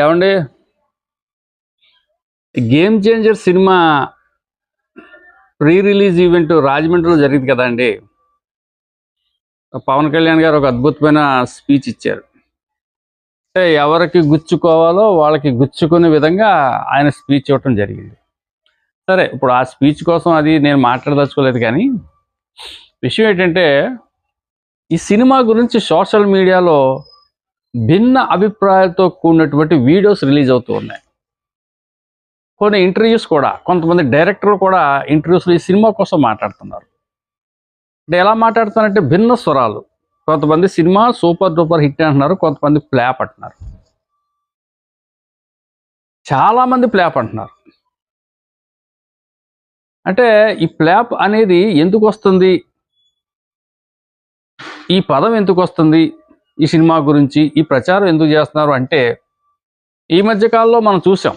ఏమండి? Game changer సినిమా pre release event రాజమండ్రిలో జరిగింది కదండి పవన్ కళ్యాణ్ గారు ఒక అద్భుతమైన స్పీచ్ ఇచ్చారు. అంటే ఎవరికి గుచ్చుకోవాలో వాళ్ళకి గుచ్చుకునే విధంగా ఆయన స్పీచ్ ఇవ్వటం జరిగింది. సరే ఇప్పుడు ఆ స్పీచ్ కోసం అది నేను మాట్లాడదలుచుకోలేదు కానీ విషయం ఏంటంటే ఈ సినిమా గురించి సోషల్ మీడియాలో భిన్న అభిప్రాయాలతో కూడినటువంటి వీడియోస్ రిలీజ్ అవుతూ ఉన్నాయి. కొన్ని ఇంటర్వ్యూస్ కూడా కొంతమంది డైరెక్టర్లు కూడా ఇంటర్వ్యూస్లో ఈ సినిమా కోసం మాట్లాడుతున్నారు. అంటే ఎలా మాట్లాడుతున్నారంటే భిన్న స్వరాలు. కొంతమంది సినిమా సూపర్ డూపర్ హిట్ అంటున్నారు కొంతమంది ప్లాప్ అంటున్నారు. చాలామంది ప్లాప్ అంటున్నారు. అంటే ఈ ప్లాప్ అనేది ఎందుకు వస్తుంది? ఈ పదం ఎందుకు వస్తుంది? ఈ సినిమా గురించి ఈ ప్రచారం ఎందుకు చేస్తున్నారు అంటే ఈ మధ్య కాలంలో మనం చూసాం.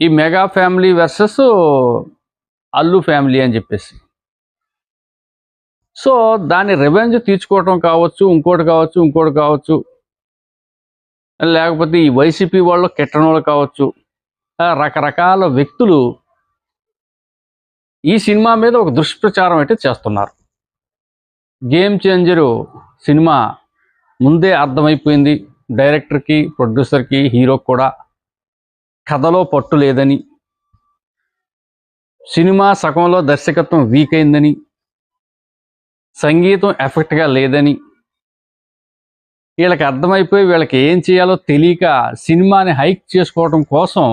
ఈ mega family versus Allu family అని చెప్పేసి. సో దాని రివెంజ్ తీర్చుకోవటం కావచ్చు ఇంకోటి కావచ్చు ఇంకోటి కావచ్చు. లేకపోతే ఈ వైసీపీ వాళ్ళు కెట్టడం వాళ్ళు కావచ్చు రకరకాల వ్యక్తులు ఈ సినిమా మీద ఒక దుష్ప్రచారం అయితే చేస్తున్నారు. గేమ్ చేంజరు సినిమా ముందే అర్థమైపోయింది. డైరెక్టర్కి ప్రొడ్యూసర్కి హీరోకి కూడా కథలో పట్టు లేదని. సినిమా సగంలో దర్శకత్వం వీక్ అయిందని. సంగీతం ఎఫెక్ట్గా లేదని. వీళ్ళకి అర్థమైపోయి వీళ్ళకి ఏం చేయాలో తెలియక సినిమాని హైక్ చేసుకోవడం కోసం